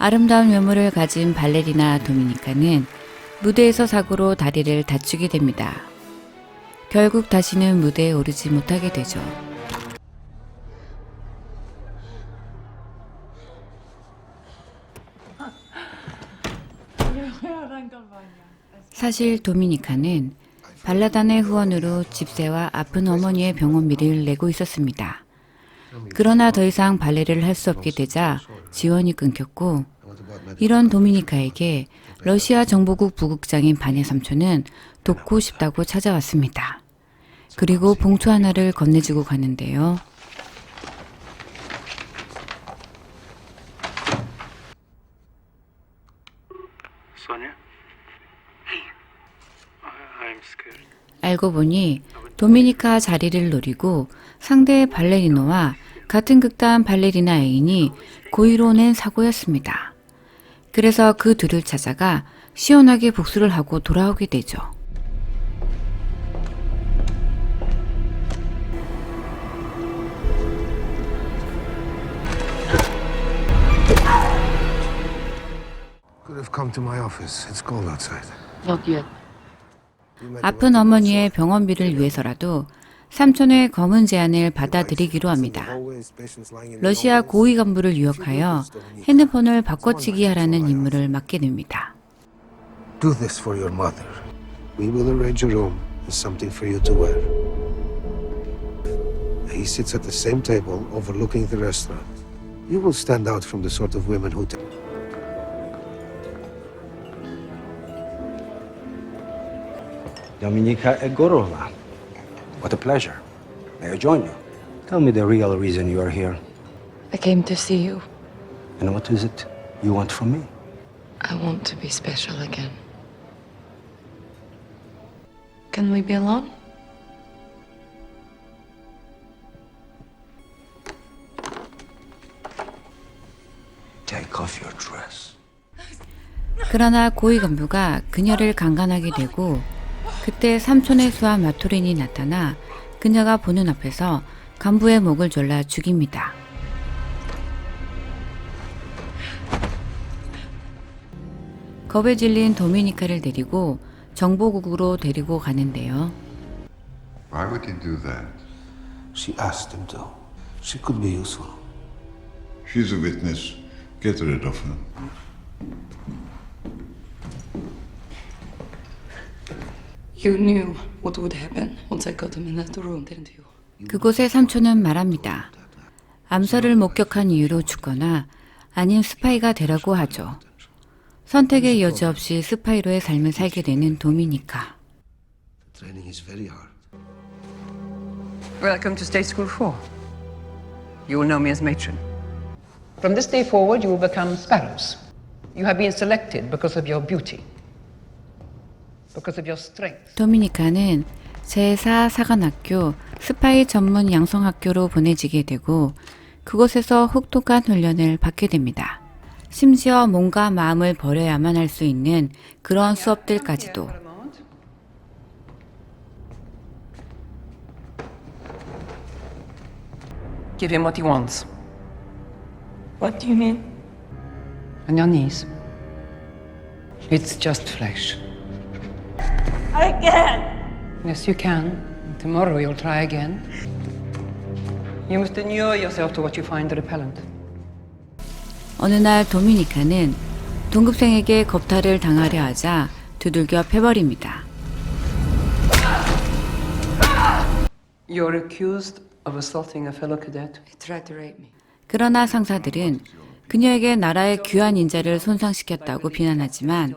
아름다운 외모를 가진 발레리나 도미니카는 무대에서 사고로 다리를 다치게 됩니다. 결국 다시는 무대에 오르지 못하게 되죠. 사실 도미니카는 발라단의 후원으로 집세와 아픈 어머니의 병원비를 내고 있었습니다. 그러나 더 이상 발레를 할 수 없게 되자 지원이 끊겼고 이런 도미니카에게 러시아 정보국 부국장인 바네 삼촌은 돕고 싶다고 찾아왔습니다. 그리고 봉투 하나를 건네주고 가는데요. 알고 보니 도미니카 자리를 노리고 상대 발레리노와 같은 극단 발레리나 애인이 고의로 낸 사고였습니다. 그래서 그 둘을 찾아가 시원하게 복수를 하고 돌아오게 되죠. Come 아픈 어머니의 병원비를 위해서라도 삼촌의 검은 제안을 받아들이기로 합니다. 러시아 고위 간부를 유혹하여 핸드폰을 바꿔치기 하라는 임무를 맡게 됩니다. Do this for your mother. We will arrange a room and something for you to wear. He sits at the same table overlooking the restaurant. You will stand out from the sort of women who. Dominika Egorova. What a pleasure. May I join you? Tell me the real reason you are here. I came to see you. And what is it you want from me? I want to be special again. Can we be alone? Take off your dress. 그러나 고위 간부가 그녀를 강간하게 되고 그때 삼촌의 수와 마토린이 나타나 그녀가 보는 앞에서 간부의 목을 졸라 죽입니다. 겁에 질린 도미니카를 데리고 정보국으로 데리고 가는데요. Why would he do that? She asked him to. She could be useful. She's a witness. Get rid of her. You knew what would happen once I got him in that room, didn't you? 그곳의 삼촌은 말합니다. 암살을 목격한 이유로 죽거나 아님 스파이가 되라고 하죠. 선택의 여지 없이 스파이로의 삶을 살게 되는 도미니카. Training is very hard. Welcome to State School 4. You will know me as matron. From this day forward, you will become sparrows. You have been selected because of your beauty, because of your strength. 도미니카는 제4 사관학교 스파이 전문 양성학교로 보내지게 되고 그곳에서 혹독한 훈련을 받게 됩니다. 심지어 몸과 마음을 버려야만 할 수 있는 그런 수업들까지도 Give him what he wants. What do you mean? On your knees. It's just flesh. I can't. Yes, you can. Tomorrow you'll try again. You must inure yourself to what you find repellent. 어느 날 도미니카는 동급생에게 겁탈을 당하려 하자 두들겨 패버립니다. You're accused of assaulting a fellow cadet. He tried to rape me. 그러나 상사들은 그녀에게 나라의 귀한 인자를 손상시켰다고 비난하지만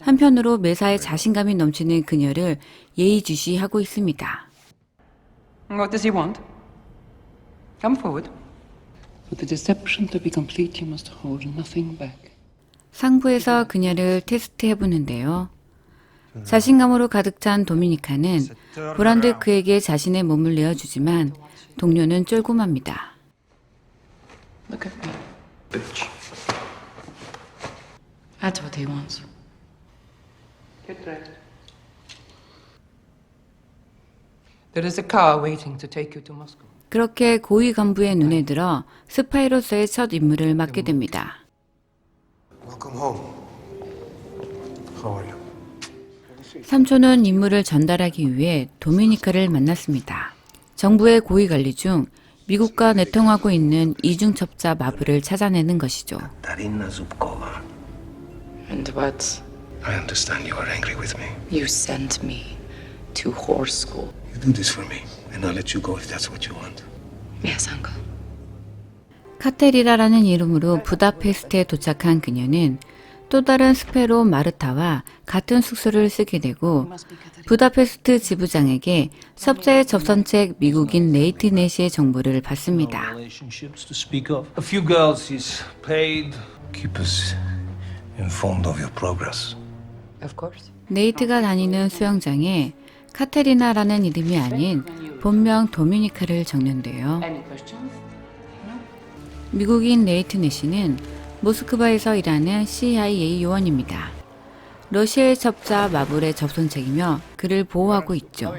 한편으로 매사에 자신감이 넘치는 그녀를 예의주시하고 있습니다. What does he want? Come forward. For the deception to be complete, you must hold nothing back. 상부에서 그녀를 테스트해 보는데요. 자신감으로 가득 찬 도미니카는 보란듯 그에게 자신의 몸을 내어주지만 동료는 쫄고맙니다. Look at me. Bitch. That's what he wants. Get dressed. There is a car waiting to take you to Moscow. 그렇게 고위 간부의 눈에 들어 스파이로서의 첫 임무를 맡게 됩니다. Welcome home. How are you? 삼촌은 임무를 전달하기 위해 도미니카를 만났습니다. 정부의 고위 관리 중 미국과 내통하고 있는 이중첩자 마부를 찾아내는 것이죠. Darina Zubkova. And what? I understand you are angry with me. You sent me to horse school. You do this for me, and I'll let you go if that's what you want. Yes, uncle. 카테리라라는 이름으로 부다페스트에 도착한 그녀는 또 다른 스페로 마르타와 같은 숙소를 쓰게 되고 부다페스트 지부장에게 섭자의 접선책 미국인 네이트 네시의 정보를 받습니다. relationships to speak of. A few girls he's paid. Keep us informed of your progress. Of course. 네이트가 다니는 수영장에 카테리나라는 이름이 아닌 본명 도미니카를 적는데요. 미국인 네이트 네시는 모스크바에서 일하는 CIA 요원입니다. 러시아의 첩자 마블의 접선책이며 그를 보호하고 있죠.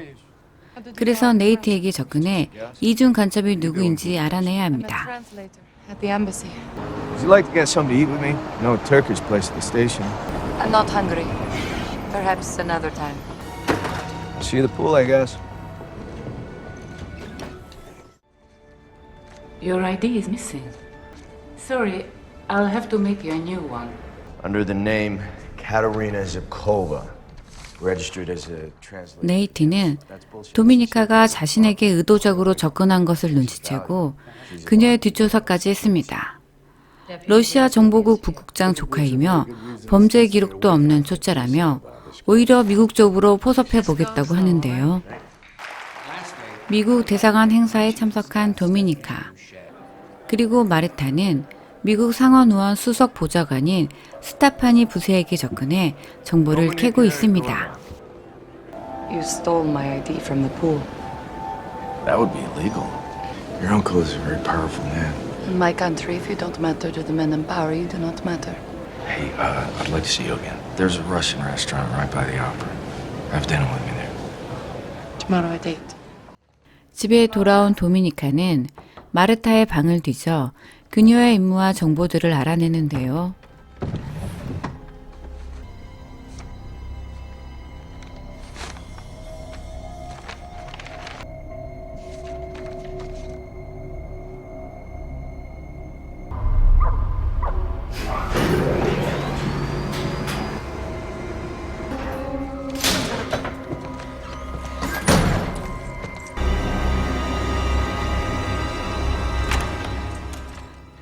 그래서 네이트에게 접근해 이중 간첩이 누구인지 알아내야 합니다. Would you like to get something to eat with me? No Turkish place at the station. I'm not hungry. Perhaps another time. See you at the pool, I guess. Your ID is missing. Sorry, I'll have to make you a new one. Under the name Katerina Zhukova. Registered as a translator. 네이트는 도미니카가 자신에게 의도적으로 접근한 것을 눈치채고 그녀의 뒷조사까지 했습니다. 러시아 정보국 부국장 조카이며 범죄 기록도 없는 초짜라며 오히려 미국 쪽으로 포섭해 보겠다고 하는데요. 미국 대사관 행사에 참석한 도미니카 그리고 마르타는 미국 상원의원 수석 보좌관인 스타파니 부세에게 접근해 정보를 캐고 있습니다. You stole my ID from the pool. That would be illegal. Your uncle is a very powerful man. In my country, if you don't matter to the men in power, you do not matter. Hey, uh, I'd like to see you again. There's a Russian restaurant right by the opera. Have dinner with me there. Tomorrow at 8. 집에 돌아온 도미니카는 마르타의 방을 뒤져 그녀의 임무와 정보들을 알아내는데요.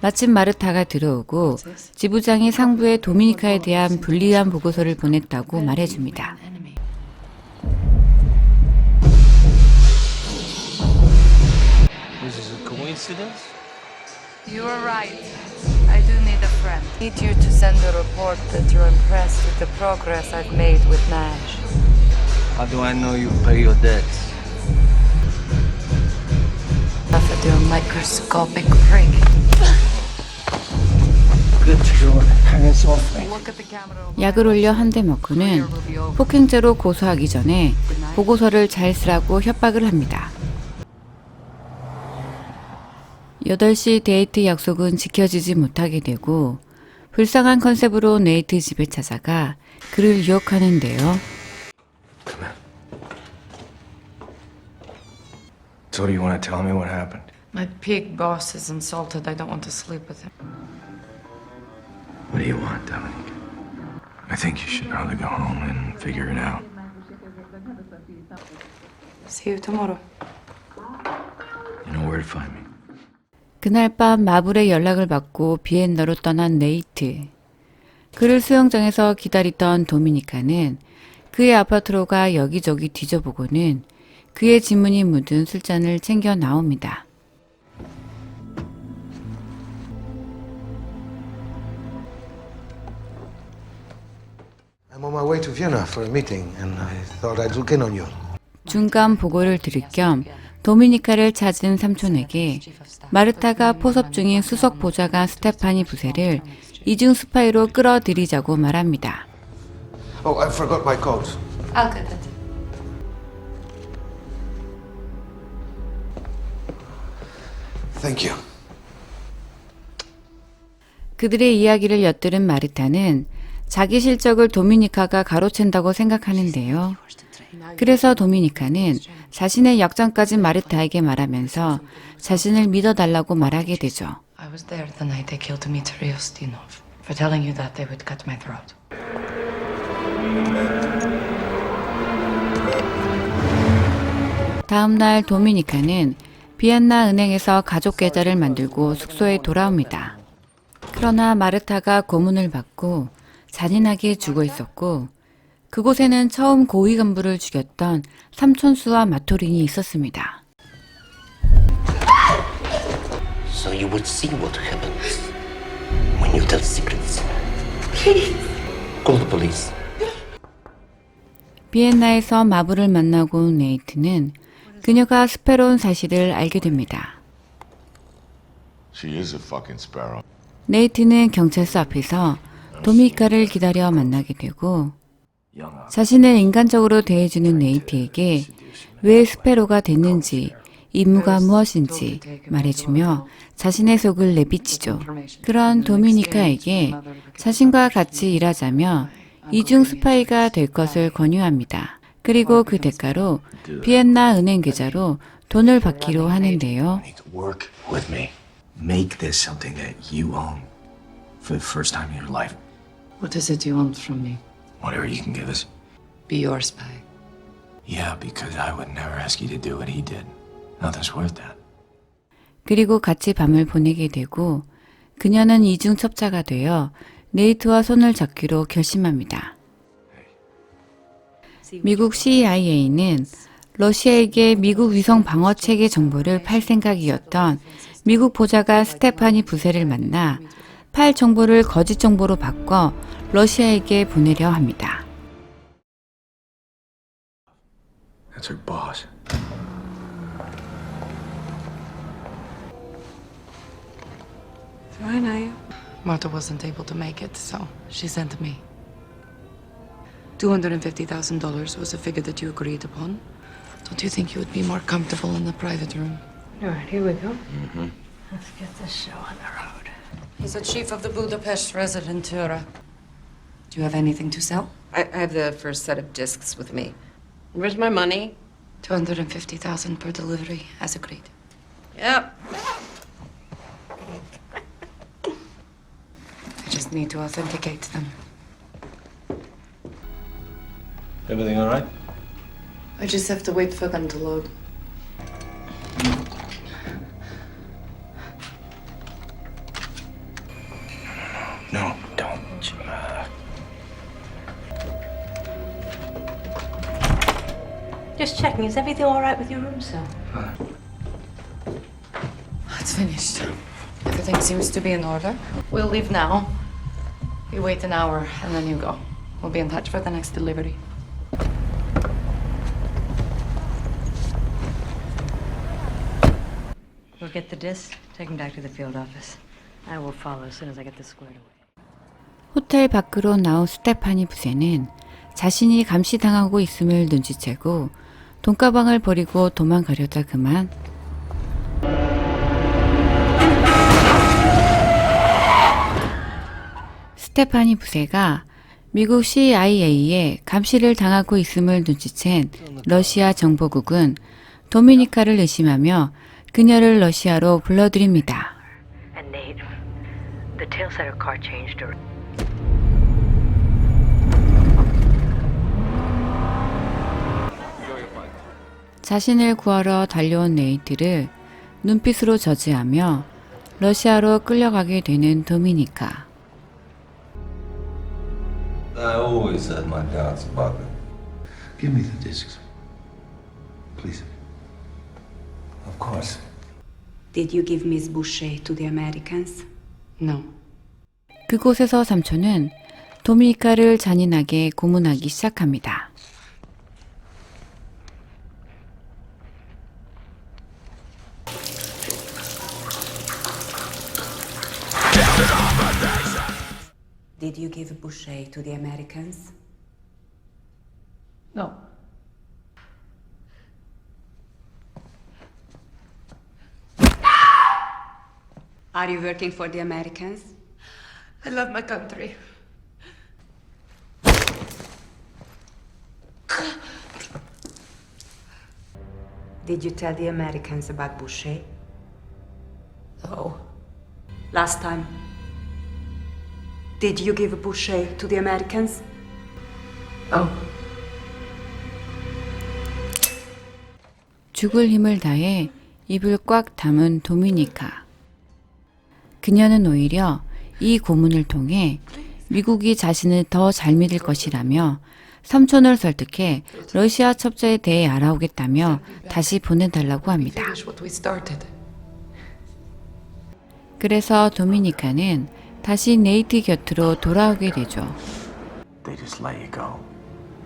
마침 마르타가 들어오고 지부장이 상부에 도미니카에 대한 불리한 보고서를 보냈다고 말해줍니다. Enemy. This is a coincidence? You are right. I do need a friend. Need you to send a report that you're impressed with the progress I've made with Nash. How do I know you pay your debts? Laugh at your microscopic prick. 약을 올려 한 대 먹고는 폭행죄로 고소하기 전에 보고서를 잘 쓰라고 협박을 합니다. 8시 데이트 약속은 지켜지지 못하게 되고 불쌍한 컨셉으로 네이트 집에 찾아가 그를 유혹하는데요. In. So, do you want to tell me what happened? My pig boss is insulted. I don't want to sleep with him. What do you want, Dominic? I think you should probably go home and figure it out. See you tomorrow. You know where to find me. 그날 밤 마블의 연락을 받고 비엔나로 떠난 네이트. 그를 수영장에서 기다리던 도미니카는 그의 아파트로 가 여기저기 뒤져보고는 그의 지문이 묻은 술잔을 챙겨 나옵니다. My way to Vienna for a meeting, and I thought I'd look in on you. 중간 보고를 들을 겸 도미니카를 찾은 삼촌에게 마르타가 포섭 중인 수석 보좌관 스테파니 부세를 이중 스파이로 끌어들이자고 말합니다. Oh, I forgot my coat. I'll get it. Thank you. 그들의 이야기를 엿들은 마르타는 자기 실적을 도미니카가 가로챈다고 생각하는데요. 그래서 도미니카는 자신의 약점까지 마르타에게 말하면서 자신을 믿어달라고 말하게 되죠. 다음 날 도미니카는 비엔나 은행에서 가족 계좌를 만들고 숙소에 돌아옵니다. 그러나 마르타가 고문을 받고 잔인하게 죽어 있었고 그곳에는 처음 고위 간부를 죽였던 삼촌수와 마토린이 있었습니다. So you would see what happens when you tell secrets. Please. Call the police. 비엔나에서 마부를 만나고 온 네이트는 그녀가 스페로운 사실을 알게 됩니다. She is a fucking sparrow. 네이트는 경찰서 앞에서 도미카를 기다려 만나게 되고 자신을 인간적으로 대해주는 네이트에게 왜 스페로가 됐는지 임무가 무엇인지 말해주며 자신의 속을 내비치죠. 그런 도미니카에게 자신과 같이 일하자며 이중 스파이가 될 것을 권유합니다. 그리고 그 대가로 비엔나 은행 계좌로 돈을 받기로 하는데요. You need to work with me. Make this something that you own for the first time in your life. What is it you want from me? Whatever you can give us. Be your spy. Yeah, because I would never ask you to do what he did. Nothing's worth that. 그리고 같이 밤을 보내게 되고 그녀는 이중 첩자가 되어 네이트와 손을 잡기로 결심합니다. 미국 CIA는 러시아에게 미국 위성 방어 체계 정보를 팔 생각이었던 미국 보좌관 스테파니 부세를 만나 팔 정보를 거짓 정보로 바꿔 러시아에게 보내려 합니다. That's her boss. Why are you? Marta wasn't able to make it, so she sent me. $250,000 was a figure that you agreed upon. Don't you think you would be more comfortable in the private room? All right, here we go. Let's get this show on the road. He's the chief of the Budapest Residentura. Do you have anything to sell? I, I have the first set of discs with me. Where's my money? 250,000 per delivery, as agreed. Yep. I just need to authenticate them. Everything all right? I just have to wait for them to load. Checking, is everything all right with your room, sir? It's finished. Everything seems to be in order. We'll leave now. You wait an hour and then you go. We'll be in touch for the next delivery. We'll get the disc, take him back to the field office. I will follow as soon as I get this squared away. 호텔 밖으로 나온 스테파니 부세는 자신이 감시당하고 있음을 눈치채고 돈가방을 버리고 도망가려다 그만 스테파니 부세가 미국 CIA에 감시를 당하고 있음을 눈치챈 러시아 정보국은 도미니카를 의심하며 그녀를 러시아로 불러들입니다. And Nate, the tail setter car changed her. 자신을 구하러 달려온 네이트를 눈빛으로 저지하며 러시아로 끌려가게 되는 도미니카. I always had my doubts about them. give me the discs. Please. Of course. Did you give Miss Boucher to the Americans? No. 그곳에서 삼촌은 도미니카를 잔인하게 고문하기 시작합니다. Did you give Boucher to the Americans? No. Are you working for the Americans? I love my country. Did you tell the Americans about Boucher? No. Last time. Did you give Boucher to the Americans? Oh. 죽을 힘을 다해 입을 꽉 담은 도미니카. 그녀는 오히려 이 고문을 통해 미국이 자신을 더 잘 믿을 것이라며 삼촌을 설득해 러시아 첩자에 대해 알아오겠다며 다시 보내달라고 합니다. Finish what we started. 그래서 도미니카는 다시 네이트 곁으로 돌아오게 되죠. They just let you go.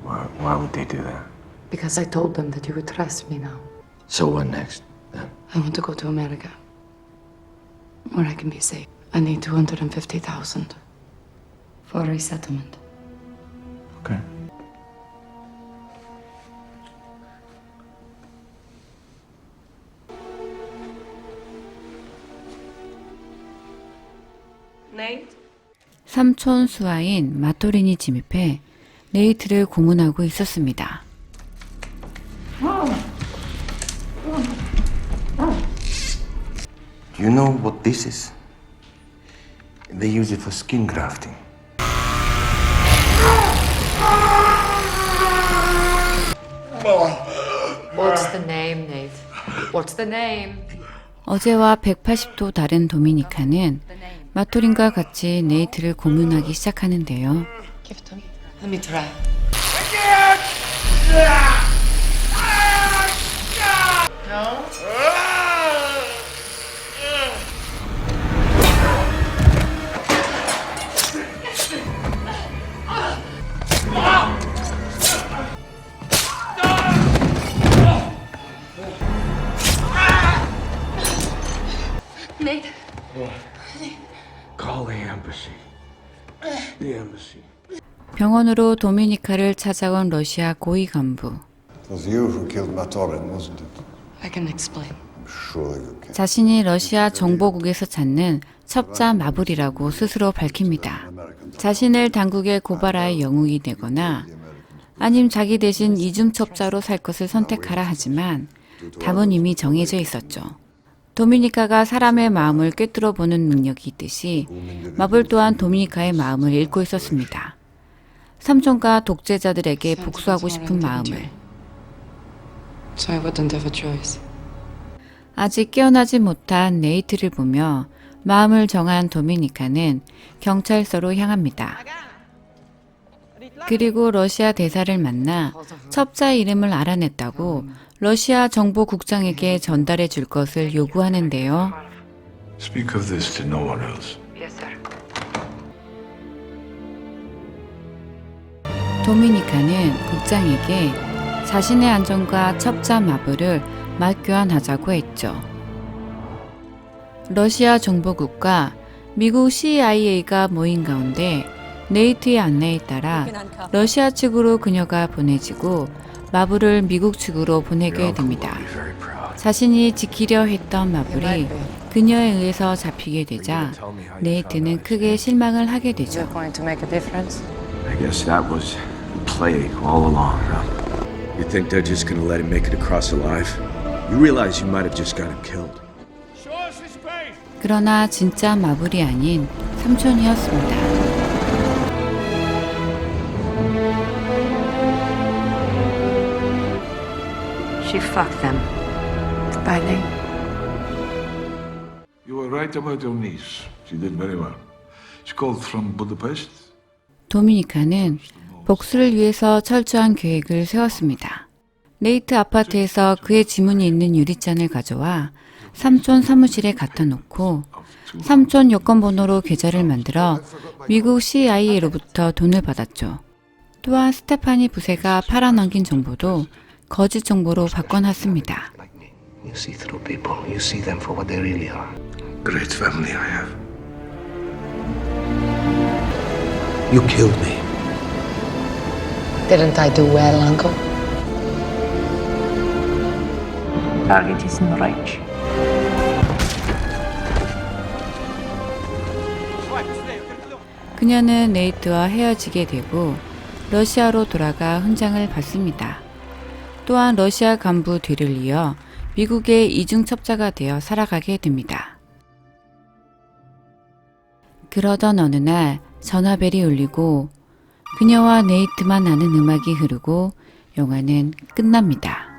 Why, why would they do that? Because I told them that you would trust me now. So what next, then? I want to go to America. Where I can be safe. I need 250,000 for resettlement. Okay. 삼촌 수아인 마토린이 침입해 네이트를 고문하고 있었습니다. You know what this is? They use it for skin grafting. What's the name, Nate? What's the name? 어제와 180도 다른 도미니카는 마토린과 같이 네이트를 고문하기 시작하는데요. Give 병원으로 도미니카를 찾아온 러시아 고위 간부. It was you who killed Matorin, wasn't it? I can explain. I'm sure you can. 자신이 러시아 정보국에서 찾는 첩자 마블이라고 스스로 밝힙니다. 자신을 당국에 고발할 영웅이 되거나 아님 자기 대신 이중 첩자로 살 것을 선택하라 하지만 답은 이미 정해져 있었죠. 도미니카가 사람의 마음을 꿰뚫어 보는 능력이 있듯이 마블 또한 도미니카의 마음을 읽고 있었습니다. 삼촌과 독재자들에게 복수하고 싶은 마음을. 아직 깨어나지 못한 네이트를 보며 마음을 정한 도미니카는 경찰서로 향합니다. 그리고 러시아 대사를 만나 첩자 이름을 알아냈다고 러시아 정보 국장에게 전달해 줄 것을 요구하는데요. Speak of this to no one else. Yes, sir. 도미니카는 국장에게 자신의 안전과 첩자 마블을 맞교환하자고 했죠. 러시아 정보국과 미국 CIA가 모인 가운데 네이트의 안내에 따라 러시아 측으로 그녀가 보내지고 마블을 미국 측으로 보내게 됩니다. Very proud. 자신이 지키려 했던 마블이 그녀에 의해서 잡히게 되자 네이트는 크게 실망을 하게 되죠. it going to make a difference? I guess that was the plague all along, huh? You think they're just gonna let him make it across alive? You realize you might have just got him killed. 그러나 진짜 마블이 아닌 삼촌이었습니다. Fucked them. Bye, Nate. You were right about your niece. She did very well. She called from Budapest. 도미니카는 복수를 위해서 철저한 계획을 세웠습니다. 네이트 아파트에서 그의 지문이 있는 유리잔을 가져와 삼촌 사무실에 갖다 놓고 삼촌 여권 번호로 계좌를 만들어 미국 CIA로부터 돈을 받았죠. 또한 스테파니 부세가 팔아넘긴 정보도 거짓 정보로 바꿔놨습니다. Like me. You see through people. You see them for what they really are. Great family I have. You killed me. Didn't I do well, Uncle? Target is in range. 그녀는 네이트와 헤어지게 되고 러시아로 돌아가 훈장을 받습니다. 또한 러시아 간부 뒤를 이어 미국의 이중 첩자가 되어 살아가게 됩니다. 그러던 어느 날 전화벨이 울리고 그녀와 네이트만 아는 음악이 흐르고 영화는 끝납니다.